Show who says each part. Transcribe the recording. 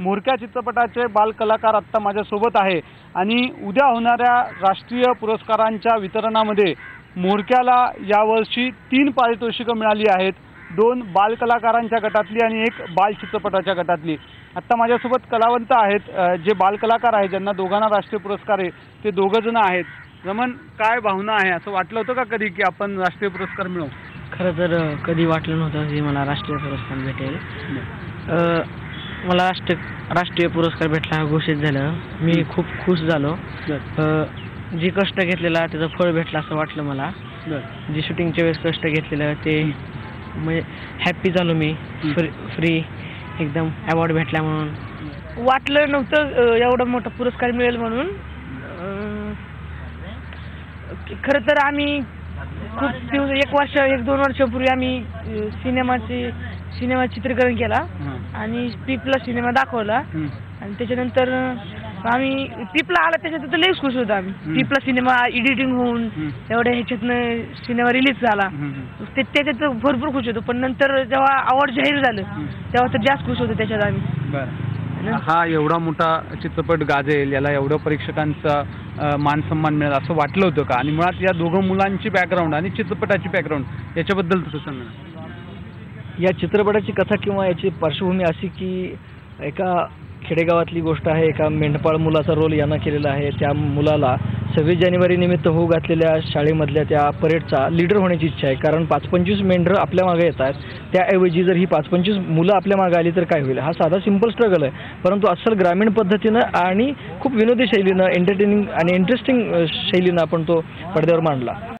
Speaker 1: मोरक्या चित्रपटाचे बालकलाकार आत्ता माझ्यासोबत आहे. आणि उद्या होणाऱ्या राष्ट्रीय पुरस्कारांच्या वितरणामध्ये मोरक्याला यावर्षी तीन पारितोषिकं मिळाली आहेत. दोन बालकलाकारांच्या गटातली आणि एक बाल चित्रपटाच्या गटातली. आत्ता माझ्यासोबत कलावंत आहेत जे बालकलाकार आहेत ज्यांना दोघांना राष्ट्रीय पुरस्कार आहे ते दोघं जण आहेत. रमण काय भावना आहे? असं वाटलं होतं का कधी की आपण राष्ट्रीय पुरस्कार मिळवू?
Speaker 2: खरं तर कधी वाटलं नव्हतं की मला राष्ट्रीय पुरस्कार भेटेल. मला राष्ट्रीय राष्ट्रीय पुरस्कार भेटला घोषित झालं. मी खूप खुश झालो. अ, जे कष्ट घेतलेला त्याचं फळ भेटलं असं वाटलं मला. जे शूटिंगच्या वेळेस कष्ट घेतलेलं ते म्हणजे हॅप्पी झालो मी. फ्री फ्री एकदम अवॉर्ड भेटला म्हणून.
Speaker 3: वाटलं नव्हतं अ, एवढा मोठा पुरस्कार मिळेल म्हणून. अ, खरं तर आम्ही खूप दिवस एक वर्ष एक दोन वर्षापूर्वी आम्ही सिनेमाचे सिनेमा चित्रीकरण केला. आणि पीपला सिनेमा दाखवला. आणि त्याच्यानंतर आम्ही पीपला आला त्याच्यात लईच खुश होतो आम्ही. पीपला सिनेमा एडिटिंग होऊन एवढ्या ह्याच्यातनं सिनेमा रिलीज झाला. ते त्याच्यात भरपूर खुश होतो. पण नंतर जेव्हा अवॉर्ड जाहीर झालं तेव्हा तर जास्त खुश होतो त्याच्यात आम्ही.
Speaker 1: हा एवढा मोठा चित्रपट गाजेल याला एवढं परीक्षकांचा मान सन्मान मिळेल असं वाटलं होतं का? आणि मुळात या दोघं मुलांची बॅकग्राऊंड आणि चित्रपटाची बॅकग्राऊंड याच्याबद्दल तसं सांगा
Speaker 4: या चित्रपटाची कथा किंवा याची पार्श्वभूमी अशी की एका खेडेगावातली गोष्ट आहे एका मेंढपाळ मुलाचा रोल यांना केलेला आहे त्या मुलाला सव्वीस जानेवारी निमित्त होऊ घातलेल्या शाळेमधल्या त्या परेडचा लीडर होण्याची इच्छा आहे. कारण पाच पंचवीस मेंढरं आपल्या मागे येतात. त्याऐवजी जर ही पाच पंचवीस मुलं आपल्या मागे आली तर काय होईल? हा साधा सिंपल स्ट्रगल आहे. परंतु अस्सल ग्रामीण पद्धतीनं आणि खूप विनोदी शैलीनं एंटरटेनिंग आणि इंटरेस्टिंग शैलीनं आपण तो पडद्यावर मांडला.